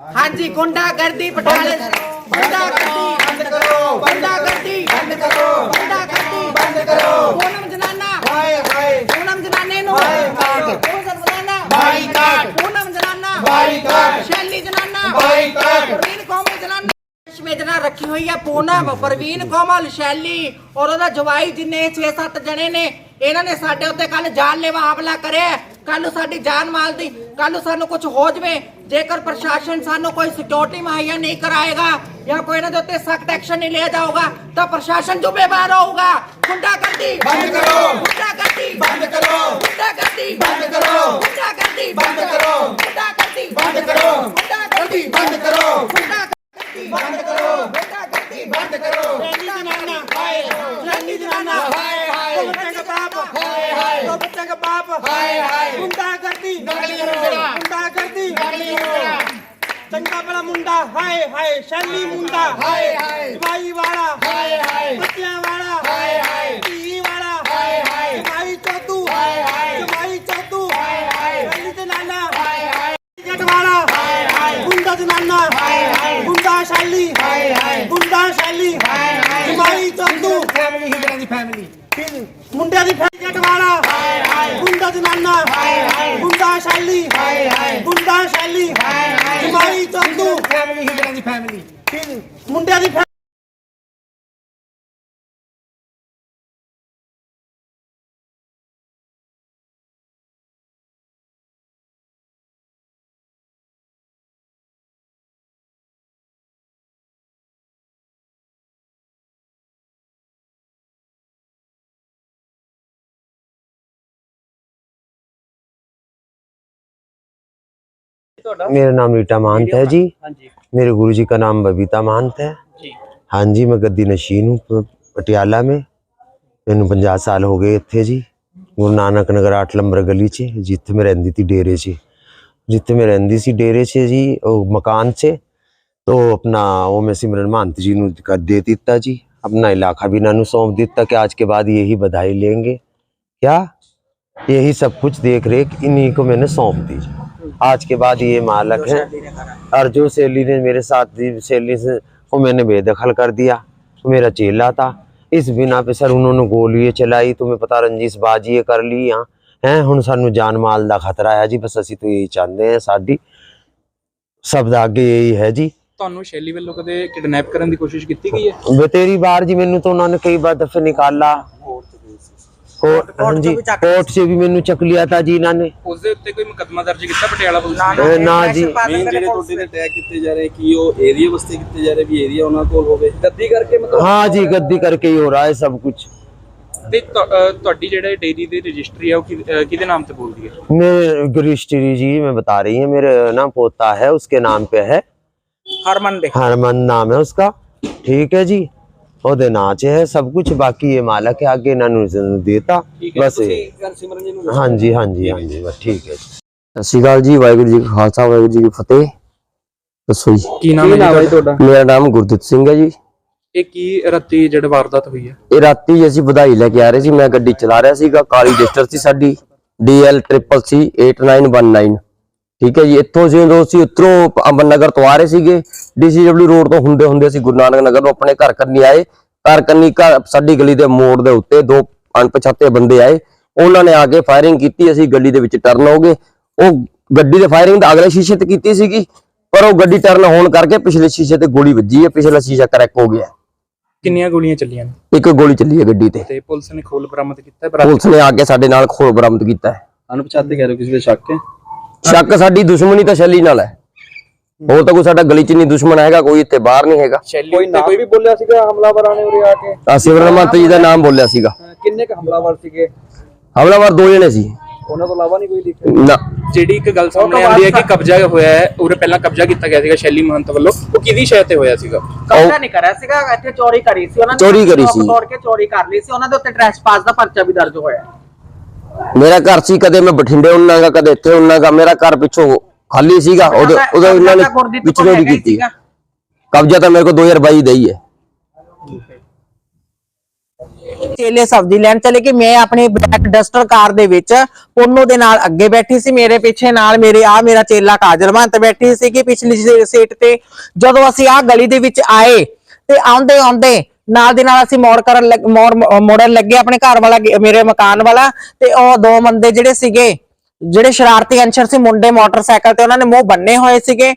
ਹਾਂਜੀ ਗੁੰਡਾਗਰਦੀ ਪਟਿਆਲੇ ਗੁੰਡਾਗਰਦੀ। ਬੰਦ ਕਰੋ। ਗੁੰਡਾਗਰਦੀ। ਬੰਦ ਕਰੋ। ਗੁੰਡਾਗਰਦੀ। ਬੰਦ ਕਰੋ। ਪੂਨਮ ਜਨਾਨਾ। ਹਾਏ ਹਾਏ ਪੂਨਮ ਜਨਾਨੇ ਨੂੰ। ਬਾਈਕਾਟ। ਪੂਨਮ ਜਨਾਨਾ। ਬਾਈਕਾਟ। ਪੂਨਮ ਜਨਾਨਾ। ਬਾਈਕਾਟ। ਸ਼ੈਲੀ ਜਨਾਨਾ। ਬਾਈਕਾਟ। ਪ੍ਰਵੀਨ ਕੋਮਲ ਜਨਾਨਾ। ਸ਼ਵੇਦਨਾ ਰੱਖੀ ਹੋਈ ਹੈ ਪੂਨਮ ਪ੍ਰਵੀਨ ਕੋਮਲ ਸ਼ੈਲੀ ਔਰ ਉਹਦਾ ਜਵਾਈ ਜਿੰਨੇ 6-7 ਜਣੇ ਨੇ ਇਹਨਾਂ ਨੇ ਸਾਡੇ ਉੱਤੇ ਕੱਲ ਜਾਨਲੇਵਾ ਹਮਲਾ ਕਰਿਆ। ਕੱਲ ਨੂੰ ਸਾਡੀ ਜਾਨ ਮਾਲ ਦੀ ਕੱਲ ਨੂੰ ਸਾਨੂੰ ਕੁਝ ਹੋ ਜਵੇ ਜੇਕਰ ਪ੍ਰਸ਼ਾਸਨ ਸਾਨੂੰ ਕੋਈ ਸਿਕਿਉਰਿਟੀ ਮੁਹੱਈਆ ਨਹੀਂ ਕਰਾਏਗਾ ਜਾਂ ਕੋਈ ਇਹਨਾਂ ਦੇ ਉੱਤੇ ਸਖਤ ਐਕਸ਼ਨ ਨਹੀਂ ਲਿਆ ਜਾਊਗਾ ਤਾਂ ਪ੍ਰਸ਼ਾਸਨ ਜ਼ਿੰਮੇਵਾਰ ਹੋਊਗਾ ਗੁੰਡਾਗਰਦੀ ਬੰਦ ਕਰੋ। ਗੁੰਡਾਗਰਦੀ ਬੰਦ ਕਰੋ। ਗੁੰਡਾਗਰਦੀ ਬੰਦ ਕਰੋ। ਗੁੰਡਾਗਰਦੀ ਬੰਦ ਕਰੋ। ਗੁੰਡਾਗਰਦੀ ਬੰਦ ਕਰੋ। ਗੁੰਡਾਗਰਦੀ ਬੰਦ ਕਰੋ। ਗੁੰਡਾਗਰਦੀ ਬੰਦ ਕਰੋ ਹਾਏ ਹਾਏ ਗੁੰਡਾਗਰਦੀ ਨਕਲੀ ਮੁੰਡਾ। ਗੁੰਡਾਗਰਦੀ ਨਕਲੀ ਮੁੰਡਾ। ਚੰਗਾ ਬੜਾ ਮੁੰਡਾ ਹਾਏ ਹਾਏ ਸ਼ੈਲੀ ਮੁੰਡਾ ਹਾਏ ਹਾਏ ਜਵਾਈ ਵਾਲਾ ਹਾਏ ਹਾਏ ਬੱਚਿਆਂ ਵਾਲਾ ਹਾਏ ਹਾਏ ਧੀ ਵਾਲਾ ਹਾਏ ਹਾਏ ਜਵਾਈ ਚੋਦੂ ਹਾਏ ਹਾਏ ਜਵਾਈ ਚੋਦੂ ਹਾਏ ਹਾਏ ਰੈਲੀ ਜਨਾਨਾ ਹਾਏ ਹਾਏ ਜੱਟ ਵਾਲਾ ਹਾਏ ਹਾਏ ਗੁੰਡਾ ਜਨਾਨਾ ਹਾਏ ਹਾਏ ਗੁੰਡਾ ਸ਼ੈਲੀ ਹਾਏ ਹਾਏ ਗੁੰਡਾ ਸ਼ੈਲੀ ਹਾਏ ਹਾਏ ਜਵਾਈ ਚੋਦੂ ਫੈਮਿਲੀ ਹਿਜਰਾਂ ਦੀ ਫੈਮਿਲੀ ਮੁੰਡਿਆਂ ਦੀ ਫੈਲੀ ਜੱਟ ਵਾਲਾ ਹਾਏ ਹਾਏ ਗੁੰਡਾ ਜਨਾਨਾ ਹਾਏ ਹਾਏ ਗੁੰਡਾ ਸ਼ੈਲੀ ਹਾਏ ਹਾਏ ਗੁੰਡਾ ਸ਼ੈਲੀ ਹਾਏ ਹਾਏ ਜਵਾਈ ਚੋਦੂ ਫੈਮਿਲੀ ਹਿਜਰਾਂ ਦੀ ਫੈਮਿਲੀ ਮੁੰਡਿਆਂ ਦੀ ਫੈ- मेरा नाम रीटा महंत है जी मेरे गुरु जी का नाम बबीता महंत है हाँ जी मैं गद्दी नशीन हूँ प- पटियाला में ਮੈਨੂੰ 50 ਸਾਲ ਹੋ ਗਏ ਇੱਥੇ ਜੀ ਗੁਰੂ ਨਾਨਕ ਨਗਰ 8 ਨੰਬਰ ਗਲੀ 'ਚ ਜਿੱਥੇ ਮੈਂ ਰਹਿੰਦੀ ਸੀ ਡੇਰੇ 'ਚ ਜਿੱਥੇ ਮੈਂ ਰਹਿੰਦੀ ਸੀ ਡੇਰੇ 'ਚ ਜੀ ਉਹ ਮਕਾਨ 'ਚ तो अपना वो मैं सिमरन महंत जी ਨੂੰ ਕਰ ਦੇ ਦਿੱਤਾ ਜੀ अपना इलाका भी इन्होंने सौंप ਦਿੱਤਾ कि आज के बाद यही बधाई लेंगे क्या यही सब कुछ देख रेख इन्हीं को मैंने सौंप दी आज के बाद ये मालक है और जो सहेली ने मेरे साथ दी सहेली से वो मैंने बेदखल कर दिया वो मेरा चेला था इस बिना पे सर उन्होंने गोली चलाई तुम्हें पता रंजिश बाजी ये कर ली यहाँ ਹੈ ਹੁਣ ਸਾਨੂੰ ਜਾਨ ਮਾਲ ਦਾ ਖਤਰਾ ਹੈ ਜੀ ਬਸ ਅਸੀਂ ਤਾਂ ਇਹੀ ਚਾਹੁੰਦੇ ਹਾਂ ਸਾਡੀ ਸਭ ਦਾ ਅੱਗੇ ਇਹੀ ਹੈ ਜੀ ਤੁਹਾਨੂੰ ਸ਼ੈਲੀ ਵੱਲੋਂ ਕਦੇ ਕਿਡਨੈਪ ਕਰਨ ਦੀ ਕੋਸ਼ਿਸ਼ ਕੀਤੀ ਗਈ ਹੈ ਬਤੇਰੀ ਬਾਰ ਜੀ ਮੈਨੂੰ ਤਾਂ ਉਹਨਾਂ ਨੇ ਕਈ ਵਾਰ ਦਫੇ ਨਿਕਾਲਾ ਕੋਟ ਹਾਂਜੀ ਵੀ ਮੈਨੂੰ ਚੱਕ ਲਿਆ ਤਾਂ ਜੀ ਇਹਨਾਂ ਨੇ। ਉਸ ਦੇ ਉੱਤੇ ਕੋਈ ਮੁਕੱਦਮਾ ਦਰਜ ਕੀਤਾ ਪਟਿਆਲਾ ਪੁਲਿਸ ਨੇ? ਨਾ ਜੀ। ਮੇਨ ਜਿਹੜੇ ਤੁਹਾਡੇ ਤੇ ਅਟੈਕ ਕੀਤੇ ਜਾ ਰਹੇ ਕੀ ਉਹ ਏਰੀਆ ਵਾਸਤੇ ਕੀਤੇ ਜਾ ਰਹੇ ਵੀ ਏਰੀਆ ਉਹਨਾਂ ਕੋਲ ਹੋਵੇ? ਗੱਦੀ ਕਰਕੇ ਮਤਲਬ ਹਾਂ ਜੀ ਗੱਦੀ ਕਰਕੇ ਹੀ ਹੋ ਰਿਹਾ ਹੈ ਸਭ ਕੁਝ ਤੇ ਤੁਹਾਡੀ ਜਿਹੜਾ ਡੇਰੀ ਦੀ ਰਜਿਸਟਰੀ ਹੈ ਉਹ ਕਿਹਦੇ ਨਾਮ ਤੇ ਬੋਲਦੀ ਹੈ? ਮੇਰੇ ਰਜਿਸਟਰੀ ਜੀ ਮੈਂ ਬਤਾ ਰਹੀ ਹਾਂ ਮੇਰੇ ਨਾਮ ਪੋਤਾ ਹੈ ਉਸਕੇ ਨਾਮ पे ਹੈ। ਹਰਮਨ ਦੇ। ਹਰਮਨ ਨਾਮ ਹੈ ਉਸਕਾ। ਠੀਕ ਹੈ ਜੀ। ਉਹਦੇ ਨਾਂ 'ਚ ਹੈ ਸਭ ਕੁਝ ਬਾਕੀ ਇਹ ਮਾਲਕ ਹੈ ਅੱਗੇ ਇਹਨਾਂ ਨੂੰ ਦੇਤਾ ਬਸ ਇਹ- ਗੱਲ ਸਿਮਰਨ ਜੀ ਨੂੰ ਹਾਂਜੀ ਹਾਂਜੀ ਹਾਂਜੀ ਬਸ ਠੀਕ ਹੈ ਜੀ। ਸਤਿ ਸ਼੍ਰੀ ਅਕਾਲ ਜੀ ਵਾਹਿਗੁਰੂ ਜੀ ਕਾ ਖਾਲਸਾ ਵਾਹਿਗੁਰੂ ਜੀ ਕੀ ਫਤਿਹ। ਦੱਸੋ ਜੀ। ਕੀ ਨਾਮ ਹੈ ਤੁਹਾਡਾ? ਮੇਰਾ ਨਾਮ ਗੁਰਦਿੱਤ ਸਿੰਘ ਹੈ ਜੀ। ਇਹ ਕੀ ਰਾਤੀ ਜਿਹੜਾ ਵਾਰਦਾਤ ਹੋਈ ਹੈ? ਇਹ ਰਾਤੀ ਅਸੀਂ ਵਧਾਈ ਲੈ ਕੇ ਆ ਰਹੇ ਸੀ ਮੈਂ ਗੱਡੀ ਚਲਾ ਰਿਹਾ ਸੀਗਾ ਕਾਲੀ ਰਜਿਸਟਰ ਸੀ ਸਾਡੀ DL ਟ੍ਰਿਪਲ ਸੀ 8919 ਠੀਕ ਹੈ ਜੀ ਇੱਥੋਂ ਜਦੋਂ ਅਸੀਂ ਉੱਤਰੋਂ ਅਮਨ ਨਗਰ ਤੋਂ ਆ ਰਹੇ ਸੀਗੇ DCW ਰੋਡ ਤੋਂ ਹੁੰਦੇ ਹੁੰਦੇ ਅਸੀਂ ਗੁਰੂ ਨਾਨਕ ਨਗਰ ਨੂੰ ਆਪਣੇ ਘਰ ਕੰਨੀ ਆਏ ਘਰ ਕੰਨੀ ਘਰ ਸਾਡੀ ਗਲੀ ਦੇ ਮੋੜ ਦੇ ਉੱਤੇ ਦੋ ਅਣਪਛਾਤੇ ਬੰਦੇ ਆਏ ਉਹਨਾਂ ਨੇ ਆ ਕੇ ਫਾਇਰਿੰਗ ਕੀਤੀ ਅਸੀਂ ਗੱਡੀ ਦੇ ਵਿੱਚ ਟਰਨ ਹੋ ਗਏ ਉਹ ਗੱਡੀ ਦੇ ਫਾਇਰਿੰਗ ਤਾਂ ਅਗਲੇ ਸ਼ੀਸ਼ੇ ਤੇ ਕੀਤੀ ਸੀਗੀ ਪਰ ਉਹ ਗੱਡੀ ਟਰਨ ਹੋਣ ਕਰਕੇ ਪਿਛਲੇ ਸ਼ੀਸ਼ੇ ਤੇ ਗੋਲੀ ਵੱਜੀ ਹੈ ਪਿਛਲਾ ਸ਼ੀਸ਼ਾ ਕਰੈਕ ਹੋ ਗਿਆ ਕਿੰਨੀਆਂ ਗੋਲੀਆਂ ਚੱਲੀਆਂ ਨੇ? ਇੱਕ ਗੋਲੀ ਚੱਲੀ ਹੈ ਗੱਡੀ ਤੇ। ਤੇ ਪੁਲਿਸ ਨੇ ਖੋਲ ਬਰਾਮਦ ਕੀਤਾ ਹੈ ਪੁਲਿਸ ਨੇ ਆ ਕੇ ਸਾਡੇ ਨਾਲ ਖੋਲ ਬਰਾਮਦ ਕੀਤਾ ਹੈ। ਅਣਪਛਾਤੇ ਕਹਿ ਰਹੇ ਕਿਸੇ ਦੇ ਸ਼ੱਕ ਹੈ? ਸ਼ੱਕ ਸਾਡੀ ਦੁਸ਼ਮਣੀ ਤਾਂ ਸ਼ੈਲੀ ਨਾਲ ਹੈ। ਹੋਰ ਤਾਂ ਕੋਈ ਸਾਡਾ ਗਲੀ ਚ ਨਹੀਂ ਦੁਸ਼ਮਣ ਹੈਗਾ ਕੋਈ ਇੱਥੇ ਬਾਹਰ ਨਹੀਂ ਹੈਗਾ। ਕੋਈ ਨਾਮ ਕੋਈ ਵੀ ਬੋਲਿਆ ਸੀਗਾ ਹਮਲਾਵਰਾਂ ਨੇ ਉਰੇ ਆ ਕੇ? ਆ ਸਿਮਰਨ ਮਹੰਤ ਜੀ ਦਾ ਨਾਮ ਬੋਲਿਆ ਸੀਗਾ। ਅਹ ਕਿੰਨੇ ਕ ਹਮਲਾਵਰ ਸੀਗੇ? ਹਮਲਾਵਰ ਦੋ ਜਣੇ ਸੀ। ਉਹਨਾਂ ਤੋਂ ਇਲਾਵਾ ਨਹੀਂ ਕੋਈ ਦਿਖਿਆ? ਨਾ। ਜਿਹੜੀ ਇੱਕ ਗੱਲ ਸਾਹਮਣੇ ਆਉਂਦੀ ਹੈ ਕਿ ਕਬਜ਼ਾ ਹੋਇਆ ਹੈ ਉਰੇ ਪਹਿਲਾਂ ਕਬਜ਼ਾ ਕੀਤਾ ਗਿਆ ਸੀਗਾ ਸ਼ੈਲੀ ਮਹੰਤ ਵੱਲੋਂ। ਉਹ ਕਿਹਦੀ ਸ਼ਹਿ ਤੇ ਹੋਇਆ ਸੀਗਾ? ਕਬਜ਼ਾ ਨਹੀਂ ਕਰਿਆ ਸੀਗਾ ਇੱਥੇ ਚੋਰੀ ਕਰੀ ਸੀ ਉਹਨਾਂ ਨੇ। ਚੋਰੀ ਕਰੀ ਸੀ। ਤੋੜ ਕੇ ਚੋਰੀ ਕਰ ਲਈ ਸੀ ਉਹਨਾਂ ਦੇ ਉੱਤੇ ਟ੍ਰੈਸਪਾਸ ਦਾ ਪਰਚਾ ਵੀ ਦਰਜ ਹੋਇਆ ਮੇਰਾ ਘਰ ਸੀ ਕਦੇ ਮੈਂ ਬਠਿੰਡੇ ਹੁੰਨਾਗਾ ਕਦੇ ਇੱਥੇ ਹੁੰਨਾਗਾ ਮੇਰਾ ਘਰ ਪਿੱਛੋਂ ਖਾਲੀ ਸੀਗਾ ਉਹਦੇ ਉਹਦਾ ਇਹਨਾਂ ਨੇ ਪਿਛਲੇ ਦੀ ਕੀਤੀ। ਕਬਜ਼ਾ ਤਾਂ ਮੇਰੇ ਕੋਲ 2022 ਦਾ ਹੀ ਹੈ। ਚੇਲੇ ਸਬਜ਼ੀ ਲੈਣ ਚਲੇ ਕਿ ਮੈਂ ਆਪਣੀ ਬਲੈਕ ਡਸਟਰ ਕਾਰ ਦੇ ਵਿੱਚ ਪੁੰਨੂ ਦੇ ਨਾਲ ਅੱਗੇ ਬੈਠੀ ਸੀ। ਮੇਰੇ ਪਿੱਛੇ ਨਾਲ ਮੇਰੇ ਆ ਮੇਰਾ ਚੇਲਾ ਕਾਜਲ ਮਹੰਤ ਬੈਠੀ ਸੀ ਕਿ ਪਿਛਲੀ ਸੀਟ ਤੇ। ਜਦੋਂ ਅਸੀਂ ਆ ਗਲੀ ਦੇ ਵਿੱਚ ਆਏ ਤੇ ਆਉਂਦੇ ਆਉਂਦੇ ਨਾਲ ਦੀ ਨਾਲ ਅਸੀਂ ਮੋੜ ਕਰਨ ਮੋੜ, ਮੋੜਨ ਲੱਗੇ ਆਪਣੇ ਘਰ ਵਾਲਾ ਮੇਰੇ ਮਕਾਨ ਵਾਲਾ, ਤੇ ਉਹ ਦੋ ਬੰਦੇ ਜਿਹੜੇ ਸੀਗੇ, ਜਿਹੜੇ ਸ਼ਰਾਰਤੀ ਅੰਸ਼ਰ ਸੀ, ਮੁੰਡੇ ਮੋਟਰਸਾਈਕਲ ਤੇ ਉਹਨਾਂ ਨੇ ਮੂੰਹ ਬੰਨੇ ਹੋਏ ਸੀਗੇ,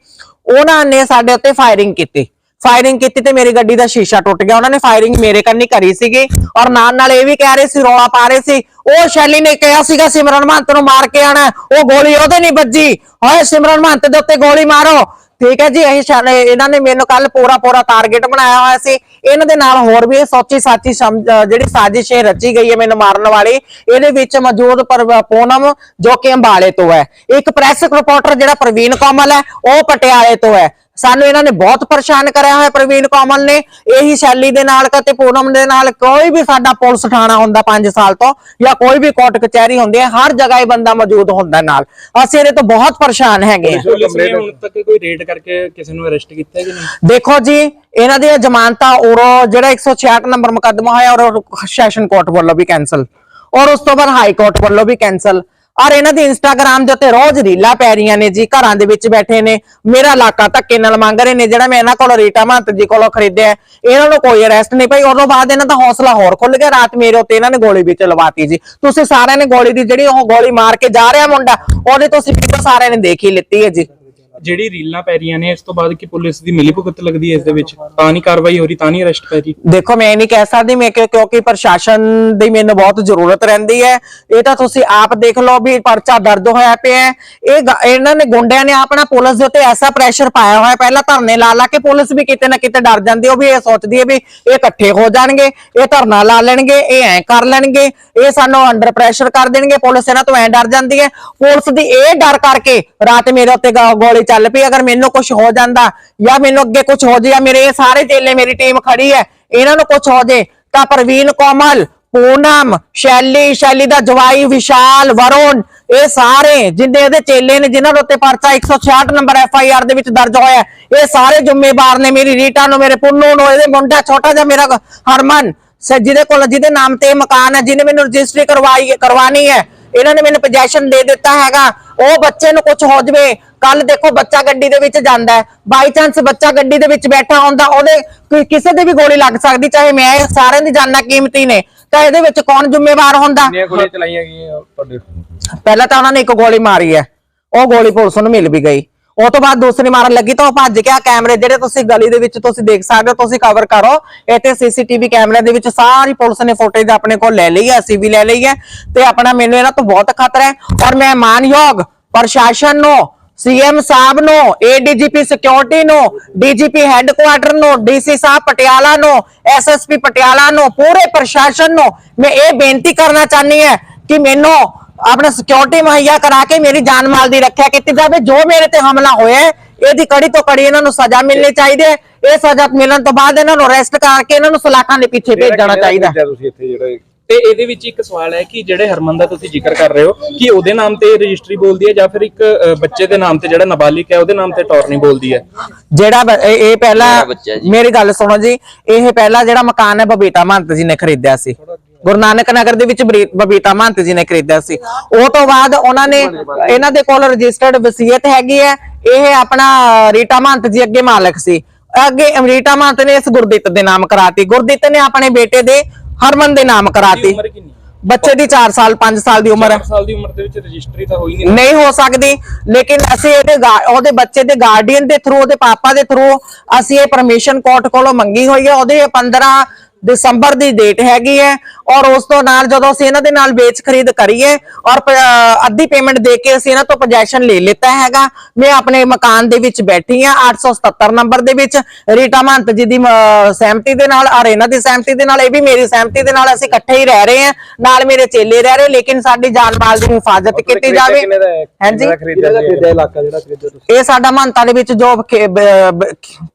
ਉਹਨਾਂ ਨੇ ਸਾਡੇ ਉੱਤੇ ਫਾਇਰਿੰਗ ਕੀਤੀ। ਫਾਇਰਿੰਗ ਕੀਤੀ ਤੇ ਮੇਰੀ ਗੱਡੀ ਦਾ ਸ਼ੀਸ਼ਾ ਟੁੱਟ ਗਿਆ। ਉਹਨਾਂ ਨੇ ਫਾਇਰਿੰਗ ਮੇਰੇ ਕੰਨੀ ਕਰੀ ਸੀਗੀ। ਔਰ ਨਾਲ ਨਾਲ ਇਹ ਵੀ ਕਹਿ ਰਹੇ ਸੀ, ਰੌਲਾ ਪਾ ਰਹੇ ਸੀ, ਉਹ ਸ਼ੈਲੀ ਨੇ ਕਿਹਾ ਸੀਗਾ, ਸਿਮਰਨ ਮਹੰਤ ਨੂੰ ਮਾਰ ਕੇ ਆਣਾ। ਉਹ ਗੋਲੀ ਉਹਦੇ ਨਹੀਂ ਵੱਜੀ। ਹੋਏ, ਸਿਮਰਨ ਮਹੰਤ ਦੇ ਉੱਤੇ ਗੋਲੀ ਮਾਰੋ। ਠੀਕ ਹੈ ਜੀ ਇਹ ਇਹਨਾਂ ਨੇ ਮੈਨੂੰ ਕੱਲ ਪੂਰਾ ਪੂਰਾ ਟਾਰਗੇਟ ਬਣਾਇਆ ਹੋਇਆ ਸੀ। ਇਹਨਾਂ ਦੇ ਨਾਲ ਹੋਰ ਵੀ ਇਹ ਸੋਚੀ ਸਾਚੀ ਸਮ- ਜਿਹੜੀ ਸਾਜ਼ਿਸ਼ ਇਹ ਰਚੀ ਗਈ ਹੈ ਮੈਨੂੰ ਮਾਰਨ ਵਾਲੀ, ਇਹਦੇ ਵਿੱਚ ਮੌਜੂਦ ਪਰ ਪੂਨਮ ਜੋ ਕਿ ਅੰਬਾਲੇ ਤੋਂ ਹੈ। ਇੱਕ ਪ੍ਰੈਸ ਰਿਪੋਰਟਰ ਜਿਹੜਾ ਪ੍ਰਵੀਨ ਕਮਲ ਹੈ, ਉਹ ਪਟਿਆਲੇ ਤੋਂ ਹੈ। ਸਾਨੂੰ ਇਹਨਾਂ ਨੇ ਬਹੁਤ ਪਰੇਸ਼ਾਨ ਕਰਿਆ ਹੋਇਆ ਪ੍ਰਵੀਨ ਕੋਮਲ ਨੇ। ਇਹੀ ਸ਼ੈਲੀ ਦੇ ਨਾਲ ਤੇ ਪੂਨਮ ਦੇ ਨਾਲ ਕੋਈ ਵੀ ਸਾਡਾ ਪੁਲਿਸ ਥਾਣਾ ਹੁੰਦਾ 5 ਸਾਲ ਤੋਂ ਜਾਂ ਕੋਈ ਵੀ ਕੋਰਟ ਕਚਹਿਰੀ ਹੁੰਦੀ ਹੈ ਹਰ ਜਗ੍ਹਾ ਇਹ ਬੰਦਾ ਮੌਜੂਦ ਹੁੰਦਾ ਨਾਲ। ਅਸੀਂ ਇਹਦੇ ਤੋਂ ਬਹੁਤ ਪਰੇਸ਼ਾਨ ਹੈਗੇ ਪੁਲਿਸ ਨੇ ਹੁਣ ਤੱਕ ਕੋਈ ਰੇਡ ਕਰਕੇ ਕਿਸੇ ਨੂੰ ਅਰੈਸਟ ਕੀਤਾ ਹੈ ਕਿ ਨਹੀਂ? ਦੇਖੋ ਜੀ ਇਹਨਾਂ ਦੀਆਂ ਜ਼ਮਾਨਤਾਂ ਔਰ ਜਿਹੜਾ 166 ਨੰਬਰ ਮੁਕੱਦਮਾ ਹੋਇਆ ਔਰ ਸੈਸ਼ਨ ਕੋਰਟ ਵੱਲੋਂ ਵੀ ਕੈਨਸਲ ਔਰ ਉਸ ਤੋਂ ਬਾਅਦ ਹਾਈ ਕੋਰਟ ਵੱਲੋਂ ਵੀ ਕੈਨਸਲ ਔਰ ਇਹਨਾਂ ਦੇ ਇੰਸਟਾਗ੍ਰam ਦੇ ਉੱਤੇ ਰੋਜ਼ ਰੀਲਾਂ ਪੈ ਰਹੀਆਂ ਨੇ ਜੀ, ਘਰਾਂ ਦੇ ਵਿੱਚ ਬੈਠੇ ਨੇ, ਮੇਰਾ ਇਲਾਕਾ ਧੱਕੇ ਨਾਲ ਮੰਗ ਰਹੇ ਨੇ, ਜਿਹੜਾ ਮੈਂ ਇਹਨਾਂ ਕੋਲੋਂ ਰੀਟਾ ਮਹੰਤ ਜੀ ਕੋਲੋਂ ਖਰੀਦਿਆ ਇਹਨਾਂ ਨੂੰ ਕੋਈ ਅਰੈਸਟ ਨਹੀਂ ਪਈ, ਉਦੋਂ ਬਾਅਦ ਇਹਨਾਂ ਦਾ ਹੌਸਲਾ ਹੋਰ ਖੁੱਲ ਗਿਆ, ਰਾਤ ਮੇਰੇ ਉੱਤੇ ਇਹਨਾਂ ਨੇ ਗੋਲੀ ਵੀ ਚਲਵਾਤੀ ਜੀ। ਤੁਸੀਂ ਸਾਰਿਆਂ ਨੇ ਗੋਲੀ ਦੀ ਜਿਹੜੀ ਉਹ ਗੋਲੀ ਮਾਰ ਕੇ ਜਾ ਰਿਹਾ ਮੁੰਡਾ, ਉਹਦੇ ਤੁਸੀਂ ਵੀਡੀਓ ਸਾਰਿਆਂ ਨੇ ਦੇਖ ਹੀ ਲਿੱਤੀ ਹੈ ਜੀ। ਜਿਹੜੀ ਰੀਲਾਂ ਪੈ ਰਹੀਆਂ ਨੇ, ਇਸ ਤੋਂ ਬਾਅਦ ਕੀ ਪੁਲਿਸ ਦੀ ਮਿਲੀ ਲੱਗਦੀ ਹੈ ਇਸ ਦੇ ਵਿੱਚ? ਤਾਂ ਨਹੀਂ ਕਾਰਵਾਈ ਹੋ ਰਹੀ, ਤਾਂ ਨਹੀਂ ਅਰੈਸਟ ਪੈ ਰਹੀ? ਦੇਖੋ, ਮੈਂ ਇਹ ਨਹੀਂ ਕਹਿ ਸਕਦੀ, ਮੈਂ ਕਿਉਂਕਿ ਪ੍ਰਸ਼ਾਸਨ ਦੀ ਮੈਨੂੰ ਬਹੁਤ ਜ਼ਰੂਰਤ ਰਹਿੰਦੀ ਹੈ। ਇਹ ਤਾਂ ਤੁਸੀਂ ਆਪ ਦੇਖ ਲਓ ਵੀ ਪਰਚਾ ਦਰਜ ਹੋਇਆ ਪਿਆ ਇਹ ਇਹਨਾਂ ਨੇ ਗੁੰਡਿਆਂ ਨੇ ਆਪਣਾ ਪੁਲਿਸ ਦੇ ਉੱਤੇ ਐਸਾ ਪ੍ਰੈਸ਼ਰ ਪਾਇਆ ਹੋਇਆ ਪਹਿਲਾਂ ਧਰਨੇ ਲਾ ਲਾ ਕੇ ਪੁਲਿਸ ਵੀ ਕਿਤੇ ਨਾ ਕਿਤੇ ਡਰ ਜਾਂਦੀ ਉਹ ਵੀ ਇਹ ਸੋਚਦੀ ਹੈ ਵੀ ਇਹ ਇਕੱਠੇ ਹੋ ਜਾਣਗੇ, ਇਹ ਧਰਨਾ ਲਾ ਲੈਣਗੇ, ਇਹ ਐ ਕਰ ਲੈਣਗੇ, ਇਹ ਸਾਨੂੰ ਅੰਡਰ ਪ੍ਰੈਸ਼ਰ ਕਰ ਦੇਣਗੇ। ਪੁਲਿਸ ਇਹਨਾਂ ਤੋਂ ਐ ਡਰ ਜਾਂਦੀ ਹੈ। ਪੁਲਿਸ ਦੀ ਇਹ ਡਰ ਕਰਕੇ ਰਾਤ ਮੇਰੇ ਉੱਤੇ ਗਾ- ਗੋਲੀ ਚੱਲ ਪਈ, ਅਗਰ ਮੈਨੂੰ ਕੁਝ ਹੋ ਜਾਂਦਾ ਜਾਂ ਮੈਨੂੰ ਅੱਗੇ ਕੁਝ ਹੋ ਜਾਏ ਮੇਰੇ ਇਹ ਸਾਰੇ ਚੇਲੇ ਮੇਰੀ ਟੀਮ ਖੜੀ ਹੈ, ਇਹਨਾਂ ਨੂੰ ਕੁਝ ਹੋ ਜੇ, ਤਾਂ ਪ੍ਰਵੀਨ ਕੋਮਲ, ਪੂਨਮ, ਸ਼ੈਲੀ ਸ਼ੈਲੀ ਦਾ ਜਵਾਈ, ਵਿਸ਼ਾਲ, ਵਰੁਣ, ਇਹ ਸਾਰੇ ਜਿੰਦੇ ਇਹਦੇ ਚੇਲੇ ਨੇ, ਜਿਨ੍ਹਾਂ ਦੇ ਉੱਤੇ ਪਰਚਾ 166 ਨੰਬਰ ਐਫ ਆਈ ਆਰ ਦੇ ਵਿੱਚ ਦਰਜ ਹੋਇਆ ਇਹ ਸਾਰੇ ਜ਼ਿੰਮੇਵਾਰ ਨੇ ਮੇਰੀ, ਰੀਟਾ ਨੂੰ, ਮੇਰੇ ਪੁੰਨੂ ਨੂੰ, ਇਹਦੇ ਮੁੰਡਾ ਛੋਟਾ ਜਿਹਾ ਮੇਰਾ ਹਰਮਨ ਜਿਹਦੇ ਕੋਲ, ਜਿਹਦੇ ਨਾਮ ਤੇ ਇਹ ਮਕਾਨ ਹੈ, ਜਿਹਨੇ ਮੈਨੂੰ ਰਜਿਸਟਰੀ ਕਰਵਾਈ, ਕਰਵਾਣੀ ਹੈ, ਇਹਨਾਂ ਨੇ ਮੈਨੂੰ ਪੋਜੈਸ਼ਨ ਦੇ ਦਿੱਤਾ ਹੈਗਾ, ਉਹ ਬੱਚੇ ਨੂੰ ਕੁਝ ਹੋ ਜਵੇ ਕੱਲ ਦੇਖੋ ਬੱਚਾ ਗੱਡੀ ਦੇ ਵਿੱਚ ਜਾਂਦਾ ਹੈ। ਬਾਈ ਚਾਂਸ ਬੱਚਾ ਗੱਡੀ ਦੇ ਵਿੱਚ ਬੈਠਾ ਹੁੰਦਾ ਉਹਦੇ ਕਿਸੇ ਦੇ ਵੀ ਗੋਲੀ ਲੱਗ ਸਕਦੀ ਚਾਹੇ ਮੈਂ ਸਾਰਿਆਂ ਦੀ ਜਾਨਾਂ ਕੀਮਤੀ ਨੇ। ਤਾਂ ਇਹਦੇ ਵਿੱਚ ਕੌਣ ਜ਼ਿੰਮੇਵਾਰ ਹੁੰਦਾ? ਗੋਲੀਆਂ ਚਲਾਈਆਂ ਗਈਆਂ ਤੁਹਾਡੇ? ਪਹਿਲਾਂ ਤਾਂ ਉਹਨਾਂ ਨੇ ਇੱਕ ਗੋਲੀ ਮਾਰੀ ਹੈ। ਉਹ ਗੋਲੀ ਪੁਲਿਸ ਨੂੰ ਮਿਲ ਵੀ ਗਈ। ਉਹ ਤੋਂ ਬਾਅਦ ਦੂਸਰੀ ਮਾਰਨ ਲੱਗੀ ਤਾਂ ਉਹ ਭੱਜ ਗਿਆ। ਕੈਮਰੇ ਜਿਹੜੇ ਤੁਸੀਂ ਗਲੀ ਦੇ ਵਿੱਚ ਤੁਸੀਂ ਦੇਖ ਸਕਦੇ ਹੋ ਤੁਸੀਂ ਕਵਰ ਕਰੋ। ਇੱਥੇ ਸੀਸੀਟੀਵੀ ਕੈਮਰੇ ਦੇ ਵਿੱਚ ਸਾਰੀ ਪੁਲਿਸ ਨੇ ਫੁਟੇਜ ਆਪਣੇ ਕੋਲ ਲੈ ਲਈ ਹੈ ਅਸੀਂ ਵੀ ਲੈ ਲਈ ਹੈ। ਤੇ ਆਪਣਾ ਮੈਨੂੰ ਇਹਨਾਂ ਤੋਂ ਬਹੁਤ ਖਤਰਾ ਹੈ। ਔਰ ਮੈਂ ਮਾਨਯੋਗ ਪ੍ਰਸ਼ਾਸਨ ਨੂੰ ਸੀਐਮ ਸਾਹਿਬ ਨੂੰ ਏਡੀਜੀਪੀ ਸਿਕਿਉਰਿਟੀ ਨੂੰ ਡੀਜੀਪੀ ਹੈੱਡਕੁਆਟਰ ਨੂੰ ਡੀਸੀ ਸਾਹਿਬ ਪਟਿਆਲਾ ਨੂੰ ਐਸਐਸਪੀ ਪਟਿਆਲਾ ਨੂੰ ਪੂਰੇ ਪ੍ਰਸ਼ਾਸਨ ਨੂੰ ਮੈਂ ਇਹ ਬੇਨਤੀ ਕਰਨਾ ਚਾਹਨੀ ਹੈ ਕਿ ਮੈਨੂੰ ਆਪਣਾ ਸਿਕਿਉਰਿਟੀ ਮੁਹੱਈਆ ਕਰਾ ਕੇ ਮੇਰੀ ਜਾਨ ਮਾਲ ਦੀ ਰੱਖਿਆ ਕੀਤੀ ਜਾਵੇ। ਜੋ ਮੇਰੇ ਤੇ ਹਮਲਾ ਹੋਇਆ ਇਹਦੀ ਕੜੀ ਤੋਂ ਕੜੀ ਇਹਨਾਂ ਨੂੰ ਸਜ਼ਾ ਮਿਲਣੀ ਚਾਹੀਦੀ ਹੈ। ਇਹ ਸਜ਼ਾ ਮਿਲਣ ਤੋਂ ਬਾਅਦ ਇਹਨਾਂ ਨੂੰ ਅਰੈਸਟ ਕਰਕੇ ਇਹਨਾਂ ਨੂੰ ਸਲਾਖਾਂ ਦੇ ਪਿੱਛੇ ਭੇਜਣਾ ਚਾਹੀਦਾ। ਤੇ ਇਹਦੇ ਵਿੱਚ ਇੱਕ ਸਵਾਲ ਹੈ ਕਿ ਜਿਹੜੇ ਹਰਮਨ ਦਾ ਤੁਸੀਂ ਜ਼ਿਕਰ ਕਰ ਰਹੇ ਹੋ ਕਿ ਉਹਦੇ ਨਾਮ ਤੇ ਰਜਿਸਟਰੀ ਬੋਲਦੀ ਹੈ ਜਾਂ ਫਿਰ ਇੱਕ ਬੱਚੇ ਦੇ ਨਾਮ ਤੇ ਜਿਹੜਾ ਨਾਬਾਲਿਗ ਹੈ ਉਹਦੇ ਨਾਮ ਤੇ ਟੌਰਨੀ ਬੋਲਦੀ ਹੈ? ਜਿਹੜਾ ਬ- ਇਹ ਇਹ ਪਹਿਲਾਂ ਮੇਰਾ ਗੱਲ ਸੁਣੋ ਜੀ ਇਹ ਪਹਿਲਾਂ ਜਿਹੜਾ ਮਕਾਨ ਹੈ ਬਬੀਤਾ ਮਹੰਤ ਜੀ ਨੇ ਖਰੀਦਿਆ ਸੀ। ਗੁਰੂ ਨਾਨਕ ਨਗਰ ਦੇ ਵਿੱਚ ਬਰੀ- ਬਬੀਤਾ ਮਹੰਤ ਜੀ ਨੇ ਖਰੀਦਿਆ ਸੀ। ਉਹ ਤੋਂ ਬਾਅਦ ਉਹਨਾਂ ਨੇ ਇਹਨਾਂ ਦੇ ਕੋਲ ਰਜਿਸਟਰਡ ਵਸੀਅਤ ਹੈਗੀ ਹੈ ਇਹ ਆਪਣਾ ਰੀਟਾ ਮਹੰਤ ਜੀ ਅੱਗੇ ਮਾਲਕ ਸੀ। ਅੱਗੇ ਰੀਟਾ ਮਹੰਤ ਨੇ ਇਸ ਗੁਰਦਿੱਤ ਦੇ ਨਾਮ ਕਰਾਤੀ। ਗੁਰਦਿੱਤ ਨੇ ਆਪਣੇ ਬੇਟੇ ਦੇ ਹਰਮਨ ਦੇ ਨਾਮ ਕਰਾਤੀ। ਉਮਰ ਕਿੰਨੀ ਹੈ? ਬੱਚੇ ਦੀ 4 ਸਾਲ 5 ਸਾਲ ਦੀ ਉਮਰ ਹੈ। 4 ਸਾਲ ਦੀ ਉਮਰ ਦੇ ਵਿੱਚ ਰਜਿਸਟਰੀ ਤਾਂ ਹੋਈ ਨਹੀਂ ਨਹੀਂ ਹੋ ਸਕਦੀ ਲੇਕਿਨ ਅਸੀਂ ਇਹਦੇ ਉਹਦੇ ਬੱਚੇ ਦੇ ਗਾਰਡੀਅਨ ਦੇ ਥਰੂ ਉਹਦੇ ਪਾਪਾ ਦੇ ਥਰੂ ਅਸੀਂ ਇਹ ਪਰਮਿਸ਼ਨ ਕੋਰਟ ਕੋਲੋਂ ਮੰਗੀ ਹੋਈ ਹੈ। ਉਹਦੇ 15 ਦਸੰਬਰ ਦੀ ਡੇਟ ਹੈਗੀ ਹੈ ਔਰ ਉਸ ਤੋਂ ਨਾਲ ਜਦੋਂ ਅਸੀਂ ਇਹਨਾਂ ਦੇ ਨਾਲ ਵੇਚ ਖਰੀਦ ਕਰੀਏ ਔਰ ਅੱਧੀ ਪੇਮੈਂਟ ਦੇ ਕੇ ਅਸੀਂ ਇਹਨਾਂ ਤੋਂ ਪੋਜੈਸ਼ਨ ਲੈ ਲਿੱਤਾ ਹੈਗਾ ਮੈਂ ਆਪਣੇ ਮਕਾਨ ਦੇ ਵਿੱਚ ਬੈਠੀ ਆ 877 ਨੰਬਰ ਦੇ ਵਿੱਚ। ਰੀਟਾ ਮਹੰਤ ਜੀ ਦੀ ਸਹਿਮਤੀ ਦੇ ਨਾਲ ਔਰ ਇਹਨਾਂ ਦੀ ਸਹਿਮਤੀ ਦੇ ਨਾਲ ਇਹ ਵੀ ਮੇਰੀ ਸਹਿਮਤੀ ਦੇ ਨਾਲ ਅਸੀਂ ਇਕੱਠੇ ਹੀ ਰਹਿ ਰਹੇ ਹਾਂ। ਨਾਲ ਮੇਰੇ ਚੇਲੇ ਰਹਿ ਰਹੇ ਲੇਕਿਨ ਸਾਡੀ ਜਾਨ ਮਾਲ ਦੀ ਹਿਫਾਜ਼ਤ ਕੀਤੀ ਜਾਵੇ। ਹਾਂਜੀ? ਇਹ ਸਾਡਾ ਮਹੰਤਾਂ ਦੇ ਵਿੱਚ ਜੋ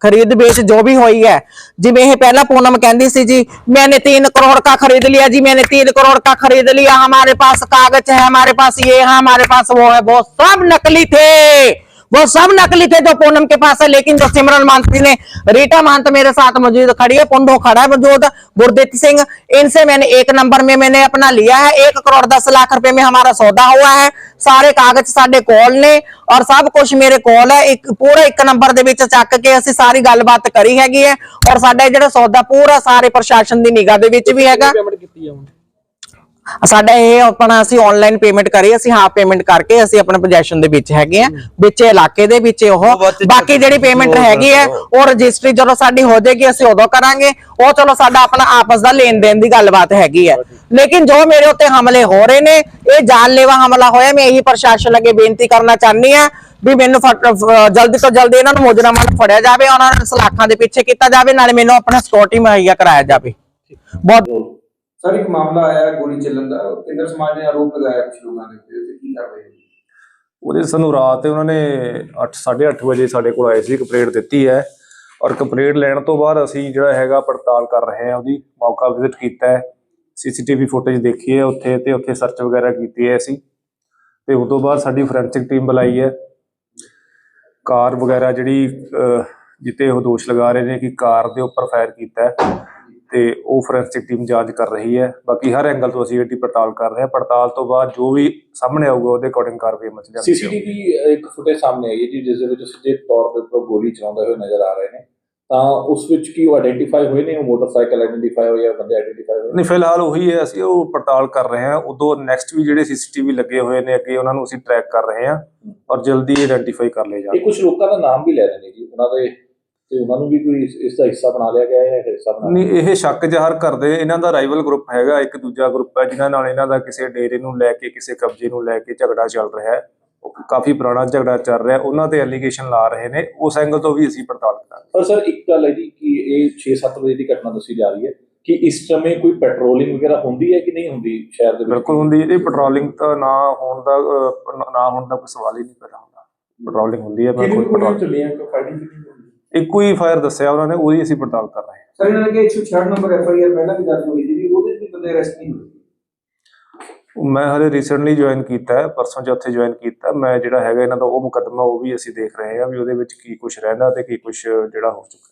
ਖਰੀਦ ਵੇਚ ਜੋ ਵੀ ਹੋਈ ਹੈ। ਜਿਵੇਂ ਇਹ ਪਹਿਲਾਂ ਪੂਨਮ ਕਹਿੰਦੀ ਸੀ ਜੀ मैंने तीन करोड़ का खरीद लिया जी मैंने तीन करोड़ का खरीद लिया हमारे पास कागज है हमारे पास ये है हमारे पास वो है वो सब नकली थे वो सब नकली थे जो पूनम के पास है लेकिन जो सिमरन मानसी ने रीटा महंत मेरे साथ मौजूद खड़ी है पुंडो खड़ा है मौजूद गुरदीप सिंह इनसे मैंने एक नंबर में मैंने अपना लिया है एक करोड़ दस लाख रुपए में हमारा सौदा हुआ है ਸਾਰੇ ਕਾਗਜ਼ ਸਾਡੇ ਕੋਲ ਨੇ ਔਰ ਸਭ ਕੁਝ ਮੇਰੇ ਕੋਲ ਹੈ ਇੱਕ ਪੂਰਾ ਇੱਕ ਨੰਬਰ ਦੇ ਵਿੱਚ ਚੱਕ ਕੇ ਅਸੀਂ ਸਾਰੀ ਗੱਲਬਾਤ ਕਰੀ ਹੈਗੀ ਹੈ ਔਰ ਸਾਡਾ ਇਹ ਜਿਹੜਾ ਸੌਦਾ ਪੂਰਾ ਸਾਰੇ ਪ੍ਰਸ਼ਾਸਨ ਦੀ ਨਿਗਾਹ ਦੇ ਵਿੱਚ ਵੀ ਹੈਗਾ ਪੇਮੈਂਟ ਕੀਤੀ ਆ ਹੁਣ ਸਾਡਾ ਇਹ ਆਪਣਾ ਅਸੀਂ ਆਨਲਾਈਨ ਪੇਮੈਂਟ ਕਰੀ ਅਸੀਂ ਹਾਫ ਪੇਮੈਂਟ ਕਰਕੇ ਅਸੀਂ ਆਪਣੇ ਪੋਜੀਸ਼ਨ ਦੇ ਵਿੱਚ ਹੈਗੇ ਆ ਵਿੱਚ ਇਲਾਕੇ ਦੇ ਵਿੱਚ ਉਹ। ਬਾਕੀ ਜਿਹੜੀ ਪੇਮੈਂਟ ਹੈਗੀ ਹੈ ਉਹ ਰਜਿਸਟਰੀ ਜਦੋਂ ਸਾਡੀ ਹੋ ਜਾਏਗੀ ਅਸੀਂ ਉਦੋਂ ਕਰਾਂਗੇ। ਉਹ ਚਲੋ ਸਾਡਾ ਆਪਣਾ ਆਪਸ ਦਾ ਲੈਣ ਦੇਣ ਦੀ ਗੱਲਬਾਤ ਹੈਗੀ ਹੈ। ਲੇਕਿਨ ਜੋ ਮੇਰੇ ਉੱਤੇ ਹਮਲੇ ਹੋ ਰਹੇ ਨੇ ਇਹ ਜਾਨਲੇਵਾ ਹਮਲਾ ਹੋਇਆ ਮੈਂ ਇਹੀ ਪ੍ਰਸ਼ਾਸਨ ਅੱਗੇ ਬੇਨਤੀ ਕਰਨਾ ਚਾਹਨੀ ਆ ਵੀ ਮੈਨੂੰ ਜਲਦੀ ਤੋਂ ਜਲਦੀ ਇਹਨਾਂ ਨੂੰ ਮੁਜਰਮਾਂ ਨੂੰ ਫੜਿਆ ਜਾਵੇ ਉਹਨਾਂ ਨੂੰ ਸਲਾਖਾਂ ਦੇ ਪਿੱਛੇ ਕੀਤਾ ਜਾਵੇ ਨਾਲੇ ਮੈਨੂੰ ਆਪਣਾ ਸਿਕਿਉਰਿਟੀ ਮੁਹੱਈਆ ਕਰਾਇਆ ਜਾਵੇ। ਬਹੁਤ ਸਰ ਇੱਕ ਮਾਮਲਾ ਆਇਆ ਗੋਲੀ ਚੱਲਣ ਦਾ। ਕੇਂਦਰ ਸਮਾਜ ਨੇ ਆਰੋਪ ਲਗਾਇਆ ਕੁਝ ਲੋਕਾਂ ਦੇ ਉੱਤੇ ਤੇ ਕੀ ਕਰ ਰਹੇ ਉਹਦੇ ਸਾਨੂੰ ਰਾਤ ਉਹਨਾਂ ਨੇ 8 8:30 ਵਜੇ ਸਾਡੇ ਕੋਲ ਆਏ ਸੀ ਕੰਪਲੇਂਟ ਦਿੱਤੀ ਹੈ। ਔਰ ਕੰਪਲੇਂਟ ਲੈਣ ਤੋਂ ਬਾਅਦ ਅਸੀਂ ਜਿਹੜਾ ਹੈਗਾ ਪੜਤਾਲ ਕਰ ਰਹੇ ਹਾਂ ਉਹਦੀ ਮੌਕਾ ਵਿਜ਼ਿਟ ਕੀਤਾ ਹੈ। ਸੀਸੀਟੀਵੀ ਫੁਟੇਜ ਦੇਖੀ ਹੈ ਉੱਥੇ ਤੇ ਉੱਥੇ ਸਰਚ ਵਗੈਰਾ ਕੀਤੀ ਹੈ ਅਸੀਂ। ਤੇ ਉਸ ਤੋਂ ਬਾਅਦ ਸਾਡੀ ਫੋਰੈਂਸਿਕ ਟੀਮ ਬੁਲਾਈ ਹੈ। ਕਾਰ ਵਗੈਰਾ ਜਿਹੜੀ ਅਹ, ਜਿੱਤੇ ਉਹ ਦੋਸ਼ ਲਗਾ ਰਹੇ ਨੇ ਕਿ ਕਾਰ ਦੇ ਉੱਪਰ ਫਾਇਰ ਕੀਤਾ ਹੈ। ਤੇ ਉਹ ਫੋਰੈਂਸਿਕ ਟੀਮ ਜਾਂਚ ਕਰ ਰਹੀ ਹੈ। ਬਾਕੀ ਹਰ ਐਂਗਲ ਤੋਂ ਅਸੀਂ ਇਹਦੀ ਪੜਤਾਲ ਕਰ ਰਹੇ ਹਾਂ। ਪੜਤਾਲ ਤੋਂ ਬਾਅਦ ਜੋ ਵੀ ਸਾਹਮਣੇ ਆਊਗਾ ਉਹਦੇ ਅਕੋਰਡਿੰਗ ਕਾਰਵਾਈ ਮਚ ਜਾਂਦੀ ਹੈ ਸੀਸੀਟੀਵੀ ਇੱਕ ਫੁਟੇਜ ਸਾਹਮਣੇ ਆਈ ਹੈ ਜੀ ਜਿਸ ਦੇ ਵਿੱਚ ਸਿੱਧੇ ਤੌਰ ਤੇ ਉੱਪਰ ਗੋਲੀ ਚਲਾਉਂਦੇ ਹੋਏ ਨਜ਼ਰ ਆ ਰਹੇ ਨੇ। ਤਾਂ ਉਸ ਵਿੱਚ ਕੀ ਉਹ ਆਇਡੈਂਟੀਫਾਈ ਹੋਏ ਨੇ? ਉਹ ਮੋਟਰਸਾਈਕਲ ਆਇਡੈਂਟੀਫਾਈ ਜਾਂ ਬੰਦੇ ਆਇਡੈਂਟੀਫਾਈ ਹੋਏ? ਨਹੀਂ ਫਿਲਹਾਲ ਉਹੀ ਹੈ। ਅਸੀਂ ਉਹ ਪੜਤਾਲ ਕਰ ਰਹੇ ਹਾਂ। ਉਦੋਂ ਨੈਕਸਟ ਵੀ ਜਿਹੜੇ ਸੀਸੀਟੀਵੀ ਲੱਗੇ ਹੋਏ ਨੇ ਅੱਗੇ ਉਹਨਾਂ ਨੂੰ ਅਸੀਂ ਟਰੈਕ ਕਰ ਰਹੇ ਹਾਂ ਔਰ ਜਲਦੀ ਆਇਡੈਂਟੀਫਾਈ ਕਰ ਲਏ ਇਹ ਜਾਣਗੇ ਕੁਝ ਲੋਕਾਂ ਦਾ ਨਾਮ ਵੀ ਲੈ ਰਹੇ ਨੇ ਜੀ। ਉਹਨਾਂ ਦੇ ਤੇ ਉਹਨਾਂ ਨੂੰ ਵੀ ਕੋਈ ਇਸ- ਇਸ ਦਾ ਹਿੱਸਾ ਬਣਾ ਲਿਆ ਗਿਆ ਹੈ ਜਾਂ ਹਿੱਸਾ ਬਣਾ ਨਹੀਂ ਇਹ ਸ਼ੱਕ ਜ਼ਾਹਰ ਕਰਦੇ ਇਹਨਾਂ ਦਾ ਰਾਈਵਲ ਗਰੁੱਪ ਹੈਗਾ ਇੱਕ ਦੂਜਾ ਗਰੁੱਪ ਹੈ ਜਿਨ੍ਹਾਂ ਨਾਲ ਇਹਨਾਂ ਦਾ ਕਿਸੇ ਡੇਰੇ ਨੂੰ ਲੈ ਕੇ ਕਿਸੇ ਕਬਜ਼ੇ ਨੂੰ ਲੈ ਕੇ ਝਗੜਾ ਚੱਲ ਰਿਹਾ ਹੈ। ਉਹ ਕਾਫੀ ਪੁਰਾਣਾ ਝਗੜਾ ਚੱਲ ਰਿਹਾ ਉਹਨਾਂ ਤੇ ਐਲੀਗੇਸ਼ਨ ਲਾ ਰਹੇ ਨੇ ਉਸ ਐਂਗਲ ਤੋਂ ਵੀ ਅਸੀਂ ਪੜਤਾਲ ਕਰਾਂਗੇ। ਪਰ ਸਰ ਇੱਕ ਗੱਲ ਹੈ ਜੀ ਕਿ ਇਹ 6-7 ਵਜੇ ਦੀ ਘਟਨਾ ਦੱਸੀ ਜਾ ਰਹੀ ਹੈ ਕਿ ਇਸ ਸਮੇਂ ਕੋਈ ਪੈਟਰੋਲਿੰਗ ਵਗੈਰਾ ਹੁੰਦੀ ਹੈ ਕਿ ਨਹੀਂ ਹੁੰਦੀ ਸ਼ਹਿਰ ਦੇ ਵਿੱਚ? ਬਿਲਕੁਲ ਹੁੰਦੀ ਹੈ ਇਹ ਪੈਟਰੋਲਿੰਗ ਤਾਂ ਨਾ ਹੋਣ ਦਾ ਅਹ, ਨਾ ਹੋਣ ਦਾ ਕੋਈ ਸਵਾਲ ਹੀ ਨਹੀਂ ਪੈਦਾ ਹੁੰਦਾ। ਪੈਟਰੋਲਿੰਗ ਹੁੰਦੀ ਹੈ ਮੈਂ ਖੁਦ ਪੈਟਰੋਲ ਚੱਲੀਆਂ ਕਿ ਫਾਈਟਿੰਗ ਇੱਕੋ ਹੀ ਫਾਇਰ ਦੱਸਿਆ ਉਹਨਾਂ ਨੇ ਉਹਦੀ ਅਸੀਂ ਪੜਤਾਲ ਕਰ ਰਹੇ ਹਾਂ। ਸਰ ਇਹਨਾਂ ਨੇ ਕਿ 166 ਨੰਬਰ ਐਫ ਆਈ ਆਰ ਪਹਿਲਾਂ ਵੀ ਦਰਜ ਹੋਈ ਸੀ ਉਹਦੇ ਵਿੱਚ ਵੀ ਬੰਦੇ ਅਰੈਸਟ ਨਹੀਂ ਹੋਏ। ਮੈਂ ਹਲੇ ਰੀਸੈਂਟਲੀ ਜੁਆਇਨ ਕੀਤਾ ਹੈ ਪਰਸੋਂ ਚੌਥੇ ਜੁਆਇਨ ਕੀਤਾ ਮੈਂ ਜਿਹੜਾ ਹੈਗਾ ਇਹਨਾਂ ਦਾ ਉਹ ਮੁਕੱਦਮਾ ਉਹ ਵੀ ਅਸੀਂ ਦੇਖ ਰਹੇ ਹਾਂ ਵੀ ਉਹਦੇ ਵਿੱਚ ਕੀ ਕੁਝ ਰਹਿੰਦਾ ਤੇ ਕੀ ਕੁਝ ਜਿਹੜਾ ਹੋ ਚੁੱਕਾ।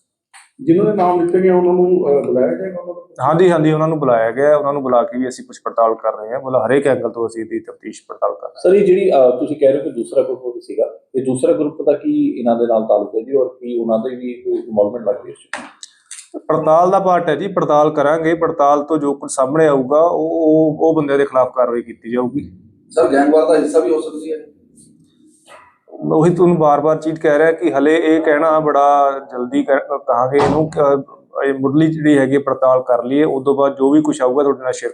ਜਿਨ੍ਹਾਂ ਦੇ ਨਾਮ ਦਿੱਤੇ ਗਏ ਉਹਨਾਂ ਨੂੰ ਅਹ, ਬੁਲਾਇਆ ਜਾਏਗਾ ਉਹਨਾਂ ਨੂੰ? ਹਾਂਜੀ ਹਾਂਜੀ ਉਹਨਾਂ ਨੂੰ ਬੁਲਾਇਆ ਗਿਆ। ਹੈ, ਉਹਨਾਂ ਨੂੰ ਬੁਲਾ ਕੇ ਵੀ ਅਸੀਂ ਕੁਝ ਪੜਤਾਲ ਕਰ ਰਹੇ ਹਾਂ। ਮਤਲਬ ਹਰੇਕ ਐਂਗਲ ਤੋਂ ਅਸੀਂ ਇਹਦੀ ਤਫਤੀਸ਼ ਪੜਤਾਲ ਕਰ ਰਹੇ ਸਰ ਇਹ ਜਿਹੜੀ ਅਹ, ਤੁਸੀਂ ਕਹਿ ਰਹੇ ਹੋ ਕਿ ਦੂਸਰਾ ਗਰੁੱਪ ਵੀ ਸੀਗਾ ਇਹ ਦੂਸਰਾ ਗਰੁੱਪ ਦਾ ਕੀ ਇਹਨਾਂ ਦੇ ਨਾਲ ਤਾਲੁਕ ਹੈ ਜੀ? ਔਰ ਕੀ ਉਹਨਾਂ ਦੇ ਵੀ ਕੋਈ ਇਨਵੋਲਵਮੈਂਟ ਲੱਗਦੀ ਹੈ ਇਸ 'ਚ? ਹਾਂ ਪੜਤਾਲ ਦਾ ਪਾਰਟ ਹੈ ਜੀ ਪੜਤਾਲ ਕਰਾਂਗੇ। ਪੜਤਾਲ ਤੋਂ ਜੋ ਕੁਝ ਸਾਹਮਣੇ ਆਊਗਾ ਉਹ ਉਹ- ਉਹ ਬੰਦੇ ਦੇ ਖਿਲਾਫ ਕਾਰਵਾਈ ਕੀਤੀ ਜਾਊਗੀ। ਸਰ ਗੈਂਗਵਾਰ ਦਾ ਹਿੱਸਾ ਵੀ ਹੋ ਸਕਦੀ ਹੈ। ਉਹੀ ਤੁਹਾਨੂੰ ਬਾਰ-ਬਾਰ ਚੀਜ਼ ਕਹਿ ਰਿਹਾ ਕਿ ਹਲੇ ਇਹ ਕਹਿਣਾ ਬੜਾ ਜਲਦੀ ਕਹਿ- ਕਹਾਂਗੇ ਇਹਨੂੰ ਇਹ ਮੁੱਢਲੀ ਜਿਹੜੀ ਹੈਗੀ ਪੜਤਾਲ ਕਰ ਲਈਏ ਉਸ ਤੋਂ ਬਾਅਦ ਜੋ ਵੀ ਕੁਝ ਆਊਗਾ ਤੁਹਾਡੇ ਨਾਲ ਸ਼ੇਅਰ